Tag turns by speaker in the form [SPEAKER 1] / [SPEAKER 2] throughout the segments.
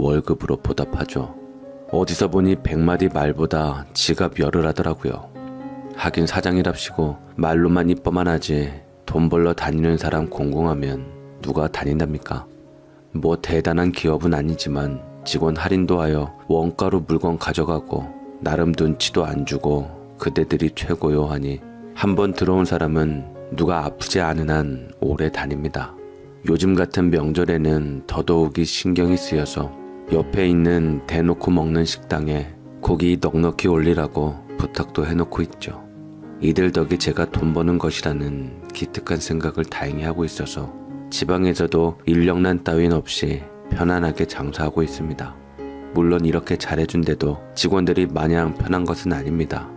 [SPEAKER 1] 월급으로 보답하죠. 어디서 보니 백마디 말보다 지가 열을 하더라고요. 하긴 사장이랍시고 말로만 이뻐만 하지 돈 벌러 다니는 사람 공공하면 누가 다닌답니까? 뭐 대단한 기업은 아니지만 직원 할인도 하여 원가로 물건 가져가고 나름 눈치도 안 주고 그대들이 최고요 하니 한 번 들어온 사람은 누가 아프지 않은 한 오래 다닙니다. 요즘 같은 명절에는 더더욱이 신경이 쓰여서 옆에 있는 대놓고 먹는 식당에 고기 넉넉히 올리라고 부탁도 해놓고 있죠. 이들 덕에 제가 돈 버는 것이라는 기특한 생각을 다행히 하고 있어서 지방에서도 인력난 따윈 없이 편안하게 장사하고 있습니다. 물론 이렇게 잘해준데도 직원들이 마냥 편한 것은 아닙니다.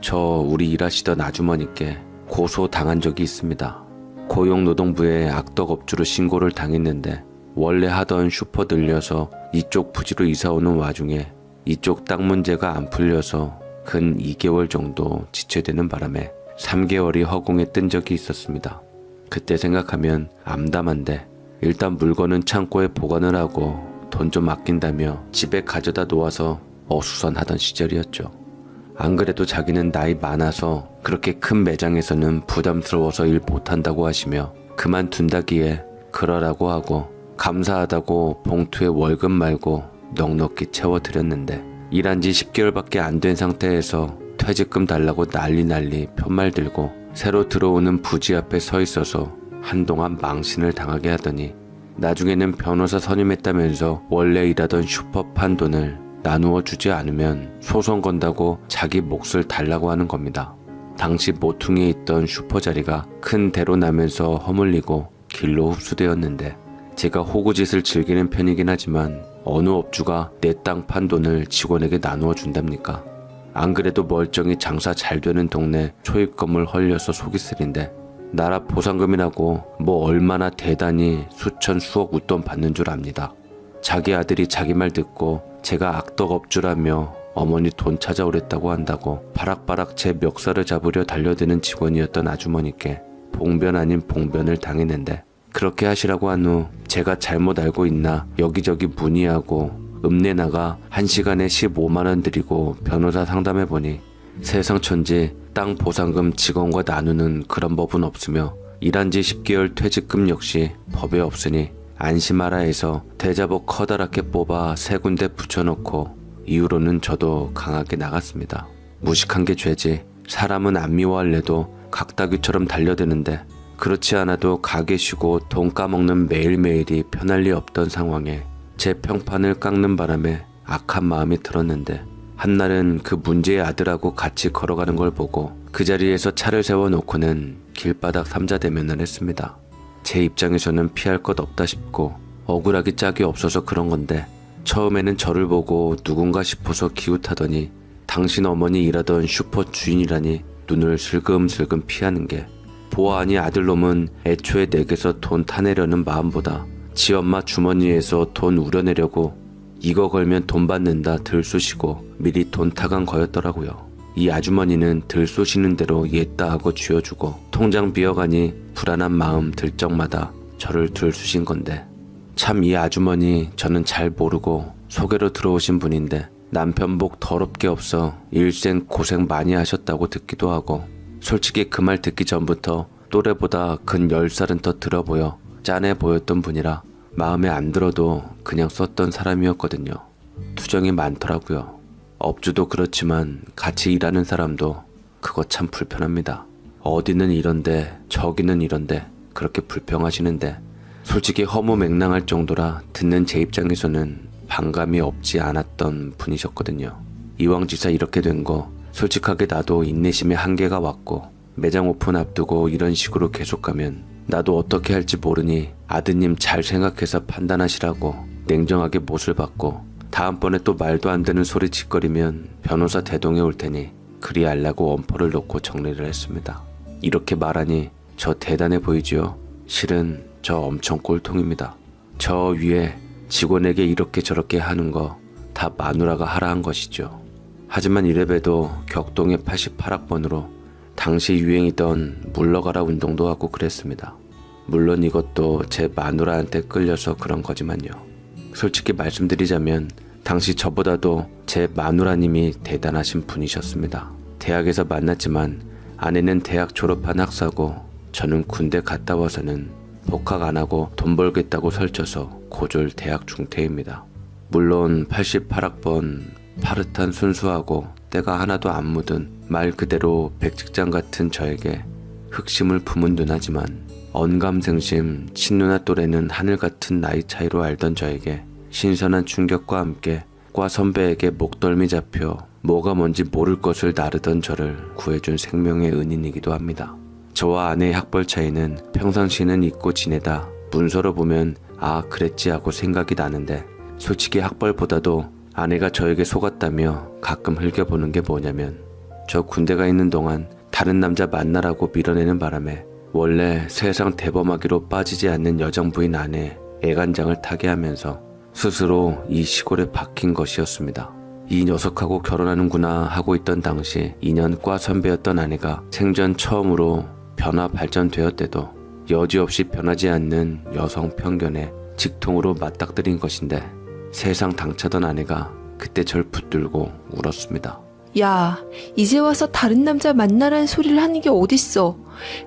[SPEAKER 1] 저 우리 일하시던 아주머니께 고소 당한 적이 있습니다. 고용노동부에 악덕업주로 신고를 당했는데 원래 하던 슈퍼 들려서 이쪽 부지로 이사 오는 와중에 이쪽 땅 문제가 안 풀려서 근 2개월 정도 지체되는 바람에 3개월이 허공에 뜬 적이 있었습니다. 그때 생각하면 암담한데 일단 물건은 창고에 보관을 하고 돈 좀 아낀다며 집에 가져다 놓아서 어수선하던 시절이었죠. 안 그래도 자기는 나이 많아서 그렇게 큰 매장에서는 부담스러워서 일 못한다고 하시며 그만둔다기에 그러라고 하고 감사하다고 봉투에 월급 말고 넉넉히 채워드렸는데 일한 지 10개월밖에 안 된 상태에서 퇴직금 달라고 난리 난리 편말 들고 새로 들어오는 부지 앞에 서 있어서 한동안 망신을 당하게 하더니 나중에는 변호사 선임했다면서 원래 일하던 슈퍼 판 돈을 나누어 주지 않으면 소송 건다고 자기 몫을 달라고 하는 겁니다. 당시 모퉁이에 있던 슈퍼 자리가 큰 대로 나면서 허물리고 길로 흡수되었는데 제가 호구짓을 즐기는 편이긴 하지만 어느 업주가 내 땅 판 돈을 직원에게 나누어 준답니까? 안 그래도 멀쩡히 장사 잘 되는 동네 초입금을 헐려서 속이 쓰린데 나라 보상금이라고 뭐 얼마나 대단히 수천 수억 웃돈 받는 줄 압니다. 자기 아들이 자기 말 듣고 제가 악덕 업주라며 어머니 돈 찾아오랬다고 한다고 바락바락 제 멱살을 잡으려 달려드는 직원이었던 아주머니께 봉변 아닌 봉변을 당했는데 그렇게 하시라고 한 후 제가 잘못 알고 있나 여기저기 문의하고 읍내 나가 한 시간에 15만 원 드리고 변호사 상담해 보니 세상 천지 땅 보상금 직원과 나누는 그런 법은 없으며 일한 지 10개월 퇴직금 역시 법에 없으니 안심하라 해서 대자복 커다랗게 뽑아 세 군데 붙여놓고 이후로는 저도 강하게 나갔습니다. 무식한 게 죄지 사람은 안 미워할래도 각다귀처럼 달려드는데 그렇지 않아도 가게 쉬고 돈 까먹는 매일매일이 편할 리 없던 상황에 제 평판을 깎는 바람에 악한 마음이 들었는데 한날은 그 문제의 아들하고 같이 걸어가는 걸 보고 그 자리에서 차를 세워놓고는 길바닥 삼자대면을 했습니다. 제 입장에서는 피할 것 없다 싶고 억울하기 짝이 없어서 그런 건데 처음에는 저를 보고 누군가 싶어서 기웃하더니 당신 어머니 일하던 슈퍼 주인이라니 눈을 슬금슬금 피하는 게 보아하니 아들놈은 애초에 내게서 돈 타내려는 마음보다 지 엄마 주머니에서 돈 우려내려고 이거 걸면 돈 받는다 들쑤시고 미리 돈 타간 거였더라고요. 이 아주머니는 들쏘시는 대로 옛다 하고 쥐어주고 통장 비어가니 불안한 마음 들 적마다 저를 들쑤신 건데 참 이 아주머니 저는 잘 모르고 소개로 들어오신 분인데 남편 복 더럽게 없어 일생 고생 많이 하셨다고 듣기도 하고 솔직히 그 말 듣기 전부터 또래보다 근 10살은 더 들어 보여 짠해 보였던 분이라 마음에 안 들어도 그냥 썼던 사람이었거든요. 투정이 많더라고요. 업주도 그렇지만 같이 일하는 사람도 그거 참 불편합니다. 어디는 이런데 저기는 이런데 그렇게 불평하시는데 솔직히 허무맹랑할 정도라 듣는 제 입장에서는 반감이 없지 않았던 분이셨거든요. 이왕 지사 이렇게 된 거 솔직하게 나도 인내심의 한계가 왔고 매장 오픈 앞두고 이런 식으로 계속 가면 나도 어떻게 할지 모르니 아드님 잘 생각해서 판단하시라고 냉정하게 못을 받고 다음번에 또 말도 안 되는 소리 짓거리면 변호사 대동해 올 테니 그리 알라고 원포를 놓고 정리를 했습니다. 이렇게 말하니 저 대단해 보이지요? 실은 저 엄청 꼴통입니다. 저 위에 직원에게 이렇게 저렇게 하는 거 다 마누라가 하라 한 것이죠. 하지만 이래봬도 격동의 88학번으로 당시 유행이던 물러가라 운동도 하고 그랬습니다. 물론 이것도 제 마누라한테 끌려서 그런 거지만요. 솔직히 말씀드리자면 당시 저보다도 제 마누라님이 대단하신 분이셨습니다. 대학에서 만났지만 아내는 대학 졸업한 학사고 저는 군대 갔다 와서는 복학 안 하고 돈 벌겠다고 설쳐서 고졸 대학 중퇴입니다. 물론 88학번 파릇한 순수하고 때가 하나도 안 묻은 말 그대로 백직장 같은 저에게 흑심을 품은 누나지만 언감생심 친누나 또래는 하늘 같은 나이 차이로 알던 저에게 신선한 충격과 함께 과 선배에게 목덜미 잡혀 뭐가 뭔지 모를 것을 나르던 저를 구해준 생명의 은인이기도 합니다. 저와 아내의 학벌 차이는 평상시는 잊고 지내다 문서로 보면 아 그랬지 하고 생각이 나는데 솔직히 학벌보다도 아내가 저에게 속았다며 가끔 흘겨보는 게 뭐냐면 저 군대가 있는 동안 다른 남자 만나라고 밀어내는 바람에 원래 세상 대범하기로 빠지지 않는 여정부인 아내 애간장을 타게 하면서 스스로 이 시골에 박힌 것이었습니다. 이 녀석하고 결혼하는구나 하고 있던 당시 2년 과 선배였던 아내가 생전 처음으로 변화 발전되었대도 여지없이 변하지 않는 여성 편견에 직통으로 맞닥뜨린 것인데 세상 당차던 아내가 그때 절 붙들고 울었습니다.
[SPEAKER 2] 야, 이제 와서 다른 남자 만나라는 소리를 하는 게 어딨어.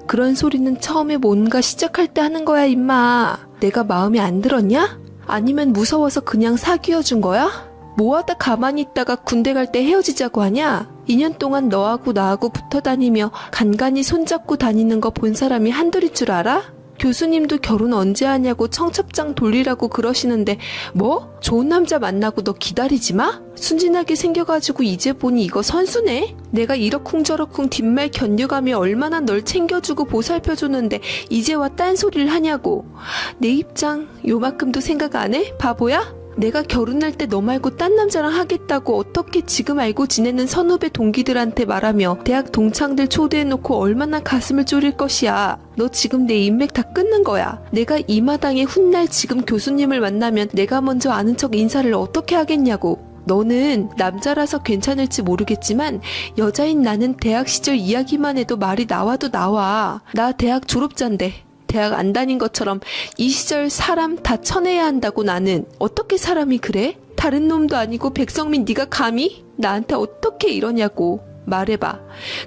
[SPEAKER 2] 그런 소리는 처음에 뭔가 시작할 때 하는 거야, 임마. 내가 마음에 안 들었냐? 아니면 무서워서 그냥 사귀어 준 거야? 뭐하다 가만히 있다가 군대 갈 때 헤어지자고 하냐? 2년 동안 너하고 나하고 붙어 다니며 간간히 손잡고 다니는 거 본 사람이 한둘인 줄 알아? 교수님도 결혼 언제 하냐고 청첩장 돌리라고 그러시는데 뭐? 좋은 남자 만나고 너 기다리지 마? 순진하게 생겨가지고 이제 보니 이거 선수네? 내가 이러쿵저러쿵 뒷말 견뎌가며 얼마나 널 챙겨주고 보살펴줬는데 이제 와 딴소리를 하냐고 내 입장 요만큼도 생각 안 해? 바보야? 내가 결혼할 때 너 말고 딴 남자랑 하겠다고 어떻게 지금 알고 지내는 선후배 동기들한테 말하며 대학 동창들 초대해놓고 얼마나 가슴을 졸일 것이야. 너 지금 내 인맥 다 끊는 거야. 내가 이 마당에 훗날 지금 교수님을 만나면 내가 먼저 아는 척 인사를 어떻게 하겠냐고. 너는 남자라서 괜찮을지 모르겠지만 여자인 나는 대학 시절 이야기만 해도 말이 나와도 나와. 나 대학 졸업자인데 대학 안 다닌 것처럼 이 시절 사람 다 쳐내야 한다고 나는 어떻게 사람이 그래? 다른 놈도 아니고 백성민 네가 감히 나한테 어떻게 이러냐고 말해봐.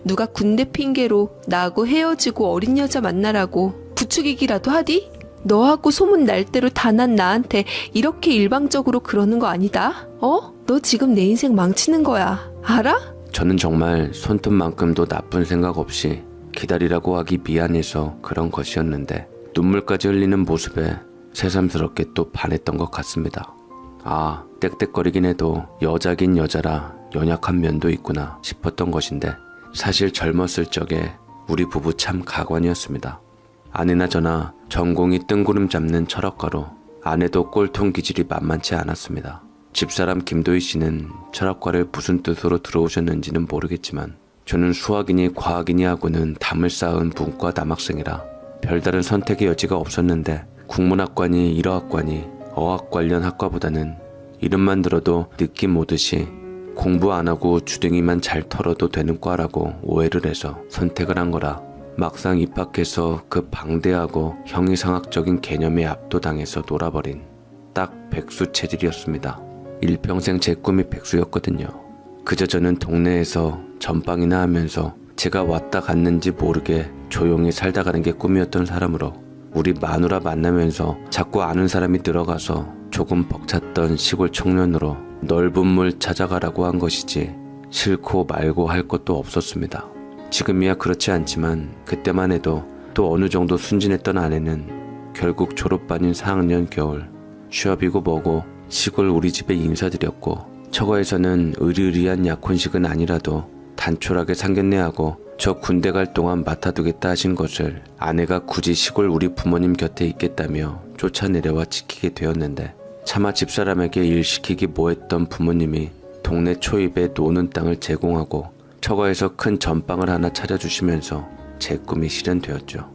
[SPEAKER 2] 누가 군대 핑계로 나하고 헤어지고 어린 여자 만나라고 부추기기라도 하디? 너하고 소문 날 대로 다 난 나한테 이렇게 일방적으로 그러는 거 아니다? 어? 너 지금 내 인생 망치는 거야. 알아?
[SPEAKER 1] 저는 정말 손톱만큼도 나쁜 생각 없이 기다리라고 하기 미안해서 그런 것이었는데 눈물까지 흘리는 모습에 새삼스럽게 또 반했던 것 같습니다. 아, 떽떽거리긴 해도 여자긴 여자라 연약한 면도 있구나 싶었던 것인데 사실 젊었을 적에 우리 부부 참 가관이었습니다. 아내나 저나 전공이 뜬구름 잡는 철학가로 아내도 꼴통 기질이 만만치 않았습니다. 집사람 김도희 씨는 철학과를 무슨 뜻으로 들어오셨는지는 모르겠지만 저는 수학이니 과학이니 하고는 담을 쌓은 문과 남학생이라 별다른 선택의 여지가 없었는데 국문학과니 일어학과니 어학 관련 학과보다는 이름만 들어도 느낌 오듯이 공부 안 하고 주둥이만 잘 털어도 되는 과라고 오해를 해서 선택을 한 거라 막상 입학해서 그 방대하고 형이상학적인 개념에 압도당해서 놀아버린 딱 백수 체질이었습니다. 일평생 제 꿈이 백수였거든요. 그저 저는 동네에서 전빵이나 하면서 제가 왔다 갔는지 모르게 조용히 살다 가는 게 꿈이었던 사람으로 우리 마누라 만나면서 자꾸 아는 사람이 들어가서 조금 벅찼던 시골 청년으로 넓은 물 찾아가라고 한 것이지 싫고 말고 할 것도 없었습니다. 지금이야 그렇지 않지만 그때만 해도 또 어느 정도 순진했던 아내는 결국 졸업반인 4학년 겨울 취업이고 뭐고 시골 우리 집에 인사드렸고 처거에서는 의리의리한 약혼식은 아니라도 단촐하게 상견례하고 저 군대 갈 동안 맡아두겠다 하신 것을 아내가 굳이 시골 우리 부모님 곁에 있겠다며 쫓아내려와 지키게 되었는데 차마 집사람에게 일 시키기 뭐했던 부모님이 동네 초입에 노는 땅을 제공하고 처거에서 큰 전방을 하나 차려주시면서 제 꿈이 실현되었죠.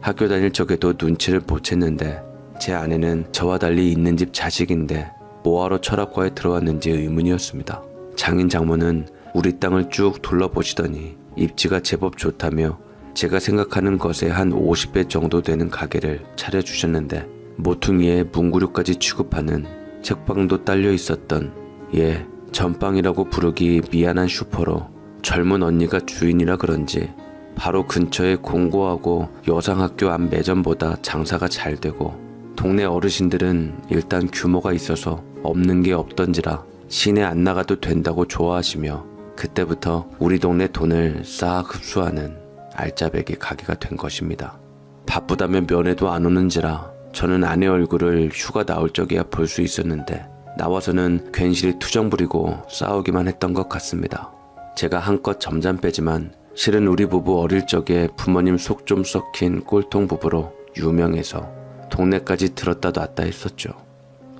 [SPEAKER 1] 학교 다닐 적에도 눈치를 못 챘는데 제 아내는 저와 달리 있는 집 자식인데 뭐하러 철학과에 들어왔는지 의문이었습니다. 장인 장모는 우리 땅을 쭉 둘러보시더니 입지가 제법 좋다며 제가 생각하는 것의 한 50배 정도 되는 가게를 차려주셨는데 모퉁이에 문구류까지 취급하는 책방도 딸려 있었던 예 전방이라고 부르기 미안한 슈퍼로 젊은 언니가 주인이라 그런지 바로 근처에 공고하고 여상학교 앞 매점보다 장사가 잘 되고 동네 어르신들은 일단 규모가 있어서 없는 게 없던지라 시내 안 나가도 된다고 좋아하시며 그때부터 우리 동네 돈을 싹 흡수하는 알짜배기 가게가 된 것입니다. 바쁘다면 면회도 안 오는지라 저는 아내 얼굴을 휴가 나올 적에야 볼 수 있었는데 나와서는 괜시리 투정 부리고 싸우기만 했던 것 같습니다. 제가 한껏 점잖 빼지만 실은 우리 부부 어릴 적에 부모님 속 좀 썩힌 꼴통 부부로 유명해서 동네까지 들었다 놨다 했었죠.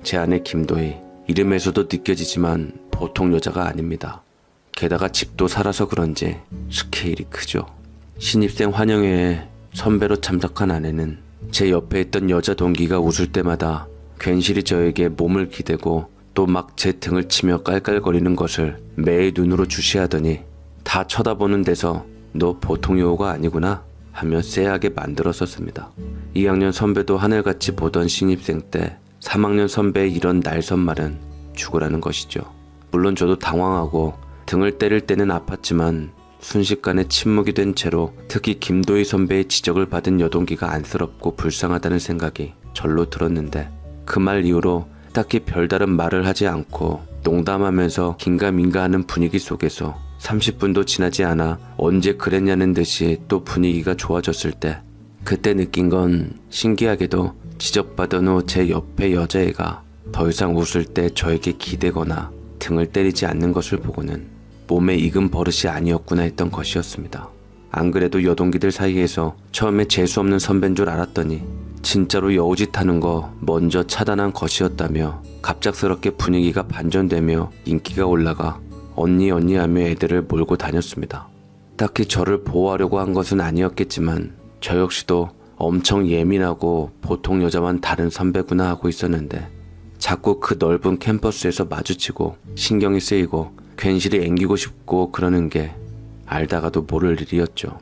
[SPEAKER 1] 제 아내 김도희 이름에서도 느껴지지만 보통 여자가 아닙니다. 게다가 집도 살아서 그런지 스케일이 크죠. 신입생 환영회에 선배로 참석한 아내는 제 옆에 있던 여자 동기가 웃을 때마다 괜시리 저에게 몸을 기대고 또 막 제 등을 치며 깔깔거리는 것을 매의 눈으로 주시하더니 다 쳐다보는 데서 너 보통 여우가 아니구나 하며 쎄하게 만들었었습니다. 2학년 선배도 하늘같이 보던 신입생 때 3학년 선배의 이런 날선 말은 죽으라는 것이죠. 물론 저도 당황하고 등을 때릴 때는 아팠지만 순식간에 침묵이 된 채로 특히 김도희 선배의 지적을 받은 여동기가 안쓰럽고 불쌍하다는 생각이 절로 들었는데 그 말 이후로 딱히 별다른 말을 하지 않고 농담하면서 긴가민가하는 분위기 속에서 30분도 지나지 않아 언제 그랬냐는 듯이 또 분위기가 좋아졌을 때 그때 느낀 건 신기하게도 지적받은 후 제 옆에 여자애가 더 이상 웃을 때 저에게 기대거나 등을 때리지 않는 것을 보고는 몸에 익은 버릇이 아니었구나 했던 것이었습니다. 안 그래도 여동기들 사이에서 처음에 재수없는 선배인 줄 알았더니 진짜로 여우짓 하는 거 먼저 차단한 것이었다며 갑작스럽게 분위기가 반전되며 인기가 올라가 언니 언니 하며 애들을 몰고 다녔습니다. 딱히 저를 보호하려고 한 것은 아니었겠지만 저 역시도 엄청 예민하고 보통 여자만 다른 선배구나 하고 있었는데 자꾸 그 넓은 캠퍼스에서 마주치고 신경이 쓰이고 괜시리 앵기고 싶고 그러는 게 알다가도 모를 일이었죠.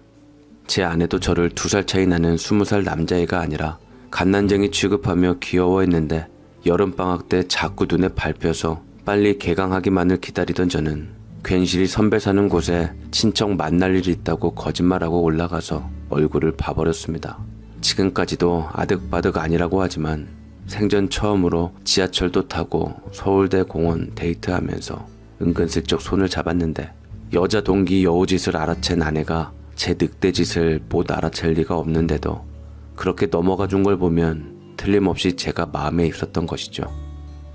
[SPEAKER 1] 제 아내도 저를 두 살 차이 나는 스무 살 남자애가 아니라 갓난쟁이 취급하며 귀여워했는데 여름방학 때 자꾸 눈에 밟혀서 빨리 개강하기만을 기다리던 저는 괜시리 선배 사는 곳에 친척 만날 일이 있다고 거짓말하고 올라가서 얼굴을 봐버렸습니다. 지금까지도 아득바득 아니라고 하지만 생전 처음으로 지하철도 타고 서울대 공원 데이트하면서 은근슬쩍 손을 잡았는데 여자 동기 여우짓을 알아챈 아내가 제 늑대짓을 못 알아챌 리가 없는데도 그렇게 넘어가 준 걸 보면 틀림없이 제가 마음에 있었던 것이죠.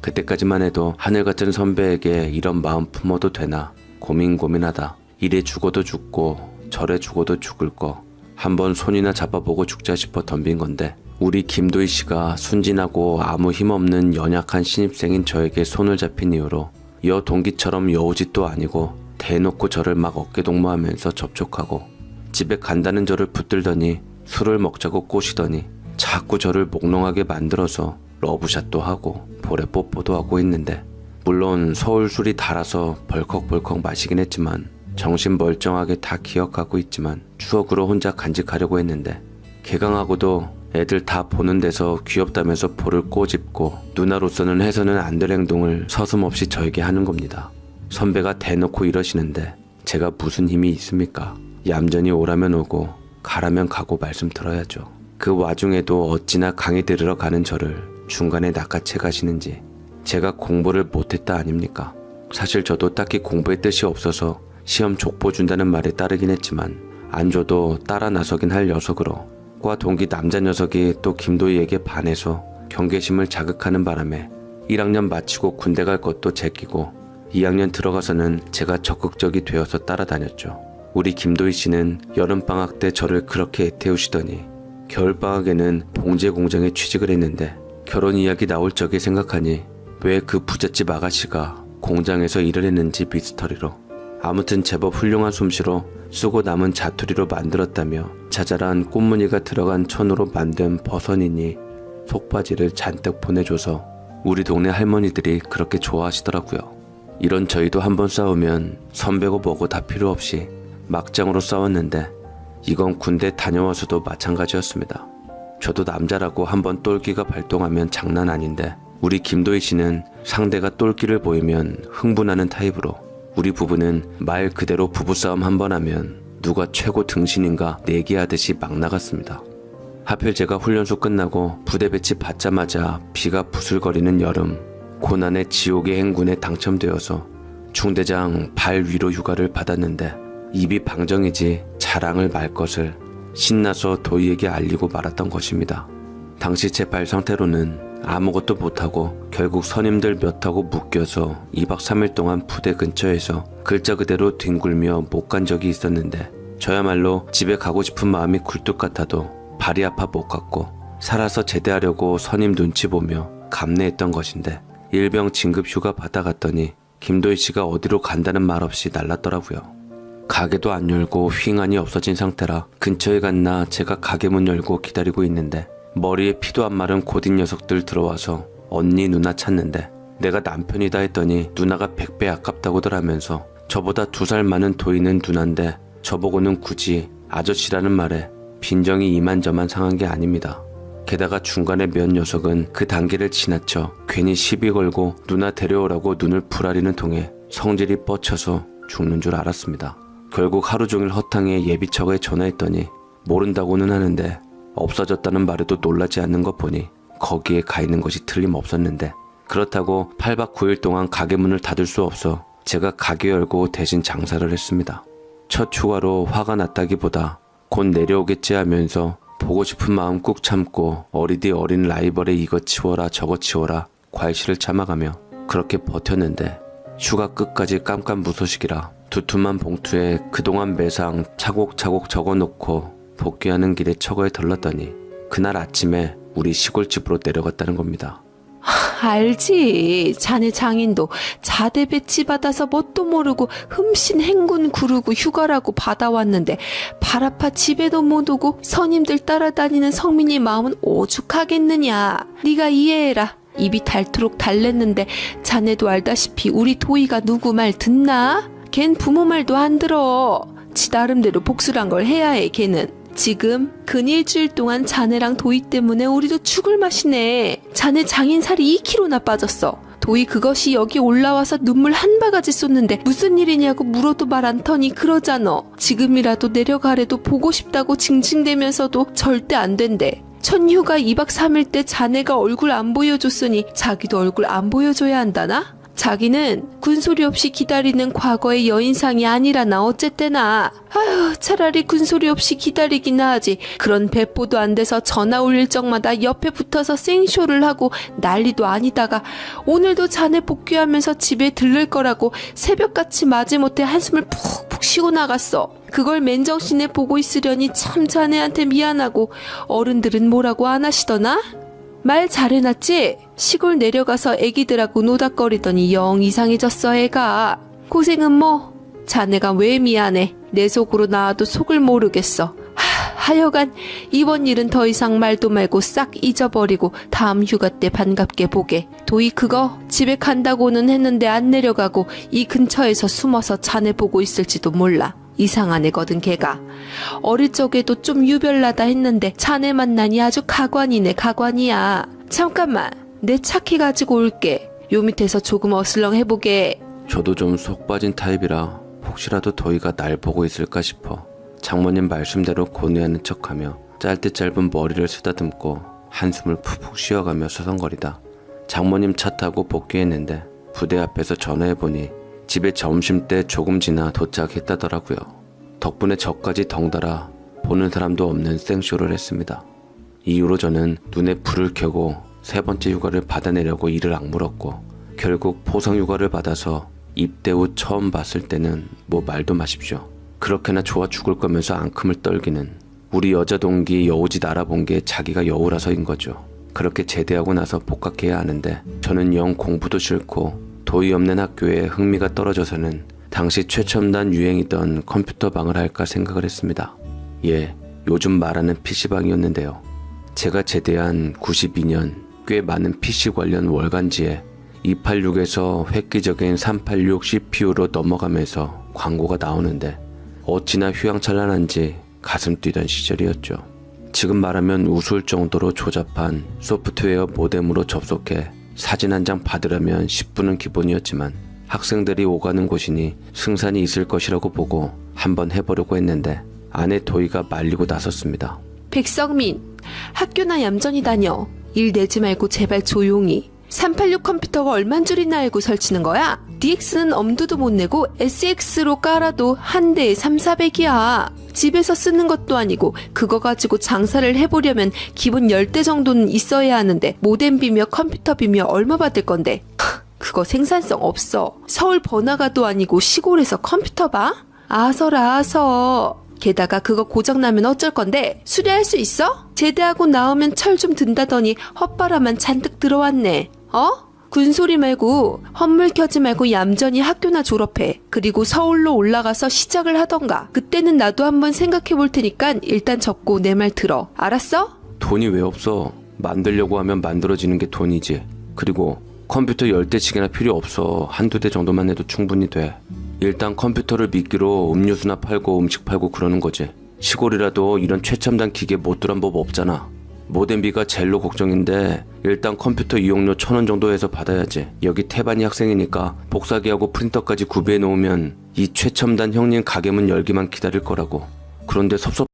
[SPEAKER 1] 그때까지만 해도 하늘 같은 선배에게 이런 마음 품어도 되나 고민 고민하다 이래 죽어도 죽고 저래 죽어도 죽을 거 한번 손이나 잡아보고 죽자 싶어 덤빈 건데 우리 김도희 씨가 순진하고 아무 힘없는 연약한 신입생인 저에게 손을 잡힌 이후로 여 동기처럼 여우짓도 아니고 대놓고 저를 막 어깨동무하면서 접촉하고 집에 간다는 저를 붙들더니 술을 먹자고 꼬시더니 자꾸 저를 몽롱하게 만들어서 러브샷도 하고 볼에 뽀뽀도 하고 있는데 물론 서울 술이 달아서 벌컥벌컥 마시긴 했지만 정신 멀쩡하게 다 기억하고 있지만 추억으로 혼자 간직하려고 했는데 개강하고도 애들 다 보는 데서 귀엽다면서 볼을 꼬집고 누나로서는 해서는 안 될 행동을 서슴없이 저에게 하는 겁니다. 선배가 대놓고 이러시는데 제가 무슨 힘이 있습니까? 얌전히 오라면 오고 가라면 가고 말씀 들어야죠. 그 와중에도 어찌나 강의 들으러 가는 저를 중간에 낚아채 가시는지 제가 공부를 못했다 아닙니까? 사실 저도 딱히 공부에 뜻이 없어서 시험 족보 준다는 말에 따르긴 했지만 안 줘도 따라 나서긴 할 녀석으로 과 동기 남자 녀석이 또 김도희에게 반해서 경계심을 자극하는 바람에 1학년 마치고 군대 갈 것도 제끼고 2학년 들어가서는 제가 적극적이 되어서 따라다녔죠. 우리 김도희 씨는 여름방학 때 저를 그렇게 애태우시더니 겨울방학에는 봉제 공장에 취직을 했는데 결혼 이야기 나올 적에 생각하니 왜 그 부잣집 아가씨가 공장에서 일을 했는지 미스터리로 아무튼 제법 훌륭한 솜씨로 쓰고 남은 자투리로 만들었다며 자잘한 꽃무늬가 들어간 천으로 만든 버선이니 속바지를 잔뜩 보내줘서 우리 동네 할머니들이 그렇게 좋아하시더라고요. 이런 저희도 한번 싸우면 선배고 뭐고 다 필요 없이 막장으로 싸웠는데 이건 군대 다녀와서도 마찬가지였습니다. 저도 남자라고 한번 똘끼가 발동하면 장난 아닌데 우리 김도희 씨는 상대가 똘끼를 보이면 흥분하는 타입으로 우리 부부는 말 그대로 부부싸움 한 번 하면 누가 최고 등신인가 내기하듯이 막 나갔습니다. 하필 제가 훈련소 끝나고 부대 배치 받자마자 비가 부슬거리는 여름 고난의 지옥의 행군에 당첨되어서 중대장 발 위로 휴가를 받았는데 입이 방정이지 자랑을 말 것을 신나서 도희에게 알리고 말았던 것입니다. 당시 제 발 상태로는 아무것도 못하고 결국 선임들 몇하고 묶여서 2박 3일 동안 부대 근처에서 글자 그대로 뒹굴며 못 간 적이 있었는데 저야말로 집에 가고 싶은 마음이 굴뚝 같아도 발이 아파 못 갔고 살아서 제대하려고 선임 눈치 보며 감내했던 것인데 일병 진급 휴가 받아갔더니 김도희 씨가 어디로 간다는 말 없이 날랐더라고요. 가게도 안 열고 휘잉안이 없어진 상태라 근처에 갔나 제가 가게 문 열고 기다리고 있는데 머리에 피도 안 마른 고딩 녀석들 들어와서 언니 누나 찾는데 내가 남편이다 했더니 누나가 백배 아깝다고들 하면서 저보다 두 살 많은 도이는 누나인데 저보고는 굳이 아저씨라는 말에 빈정이 이만저만 상한 게 아닙니다. 게다가 중간에 몇 녀석은 그 단계를 지나쳐 괜히 시비 걸고 누나 데려오라고 눈을 부라리는 통에 성질이 뻗쳐서 죽는 줄 알았습니다. 결국 하루 종일 허탕에 예비처가에 전화했더니 모른다고는 하는데 없어졌다는 말에도 놀라지 않는 것 보니 거기에 가 있는 것이 틀림없었는데 그렇다고 8박 9일 동안 가게 문을 닫을 수 없어 제가 가게 열고 대신 장사를 했습니다. 첫 휴가로 화가 났다기보다 곧 내려오겠지 하면서 보고 싶은 마음 꾹 참고 어리디 어린 라이벌에 이거 치워라 저거 치워라 과일씨를 참아가며 그렇게 버텼는데 휴가 끝까지 깜깜 무소식이라 두툼한 봉투에 그동안 매상 차곡차곡 적어놓고 복귀하는 길에 처거에 들렀더니 그날 아침에 우리 시골집으로 내려갔다는 겁니다.
[SPEAKER 2] 알지. 자네 장인도 자대 배치 받아서 뭣도 모르고 흠씬 행군 구르고 휴가라고 받아왔는데 발 아파 집에도 못 오고 선임들 따라다니는 성민이 마음은 오죽하겠느냐. 네가 이해해라. 입이 닳도록 달랬는데 자네도 알다시피 우리 도희가 누구 말 듣나? 걘 부모 말도 안 들어. 지 나름대로 복수란 걸 해야 해, 걔는. 지금 근 일주일 동안 자네랑 도희 때문에 우리도 죽을 맛이네. 자네 장인 살이 2kg나 빠졌어. 도희 그것이 여기 올라와서 눈물 한 바가지 쏟는데 무슨 일이냐고 물어도 말 안 터니 그러잖아. 지금이라도 내려가래도 보고 싶다고 징징대면서도 절대 안 된대. 천휴가 2박 3일 때 자네가 얼굴 안 보여줬으니 자기도 얼굴 안 보여줘야 한다나? 자기는 군소리 없이 기다리는 과거의 여인상이 아니라나 어쨌대나. 아휴 차라리 군소리 없이 기다리기나 하지. 그런 배포도 안 돼서 전화 올릴 적마다 옆에 붙어서 생쇼를 하고 난리도 아니다가 오늘도 자네 복귀하면서 집에 들를 거라고 새벽같이 마지못해 한숨을 푹푹 쉬고 나갔어. 그걸 맨정신에 보고 있으려니 참 자네한테 미안하고 어른들은 뭐라고 안 하시더나? 말 잘해놨지? 시골 내려가서 애기들하고 노닥거리더니 영 이상해졌어 애가. 고생은 뭐? 자네가 왜 미안해? 내 속으로 나와도 속을 모르겠어. 하, 하여간 이번 일은 더 이상 말도 말고 싹 잊어버리고 다음 휴가 때 반갑게 보게. 도희 그거 집에 간다고는 했는데 안 내려가고 이 근처에서 숨어서 자네 보고 있을지도 몰라. 이상한 애거든 걔가. 어릴 적에도 좀 유별나다 했는데 자네 만나니 아주 가관이네 가관이야. 잠깐만 내 차 키 가지고 올게. 요 밑에서 조금 어슬렁 해보게.
[SPEAKER 1] 저도 좀 속 빠진 타입이라 혹시라도 도희가 날 보고 있을까 싶어 장모님 말씀대로 고뇌하는 척하며 짧디 짧은 머리를 쓰다듬고 한숨을 푹푹 쉬어가며 서성거리다 장모님 차 타고 복귀했는데 부대 앞에서 전화해보니 집에 점심때 조금 지나 도착했다더라고요. 덕분에 저까지 덩달아 보는 사람도 없는 생쇼를 했습니다. 이후로 저는 눈에 불을 켜고 세 번째 휴가를 받아내려고 이를 악물었고 결국 포상 휴가를 받아서 입대 후 처음 봤을 때는 뭐 말도 마십시오. 그렇게나 좋아 죽을 거면서 앙큼을 떨기는 우리 여자 동기 여우짓 알아본 게 자기가 여우라서인 거죠. 그렇게 제대하고 나서 복학해야 하는데 저는 영 공부도 싫고 도의 없는 학교에 흥미가 떨어져서는 당시 최첨단 유행이던 컴퓨터 방을 할까 생각을 했습니다. 예, 요즘 말하는 PC방이었는데요. 제가 제대한 92년 꽤 많은 PC 관련 월간지에 286에서 획기적인 386 CPU로 넘어가면서 광고가 나오는데 어찌나 휘황찬란한지 가슴 뛰던 시절이었죠. 지금 말하면 우스울 정도로 조잡한 소프트웨어 모뎀으로 접속해 사진 한 장 받으려면 10분은 기본이었지만 학생들이 오가는 곳이니 승산이 있을 것이라고 보고 한번 해보려고 했는데 아내 도희가 말리고 나섰습니다.
[SPEAKER 2] 백성민, 학교나 얌전히 다녀. 일 내지 말고 제발 조용히. 386 컴퓨터가 얼만 줄이나 알고 설치는 거야? DX는 엄두도 못 내고 SX로 깔아도 한 대에 3, 400이야. 집에서 쓰는 것도 아니고 그거 가지고 장사를 해보려면 기본 10대 정도는 있어야 하는데 모뎀 비며 컴퓨터 비며 얼마 받을 건데. 하, 그거 생산성 없어. 서울 번화가도 아니고 시골에서 컴퓨터 봐? 아서라 아서. 게다가 그거 고장나면 어쩔 건데 수리할 수 있어? 제대하고 나오면 철 좀 든다더니 헛바람만 잔뜩 들어왔네. 어? 군소리 말고 헛물 켜지 말고 얌전히 학교나 졸업해. 그리고 서울로 올라가서 시작을 하던가. 그때는 나도 한번 생각해 볼 테니까 일단 접고 내 말 들어. 알았어?
[SPEAKER 1] 돈이 왜 없어? 만들려고 하면 만들어지는 게 돈이지. 그리고 컴퓨터 10대씩이나 필요 없어. 한두 대 정도만 해도 충분히 돼. 일단 컴퓨터를 미끼로 음료수나 팔고 음식 팔고 그러는 거지. 시골이라도 이런 최첨단 기계 못 들은 법 없잖아. 모뎀비가 젤로 걱정인데 일단 컴퓨터 이용료 천 원 정도 해서 받아야지. 여기 태반이 학생이니까 복사기하고 프린터까지 구비해 놓으면 이 최첨단 형님 가게 문 열기만 기다릴 거라고. 그런데 섭섭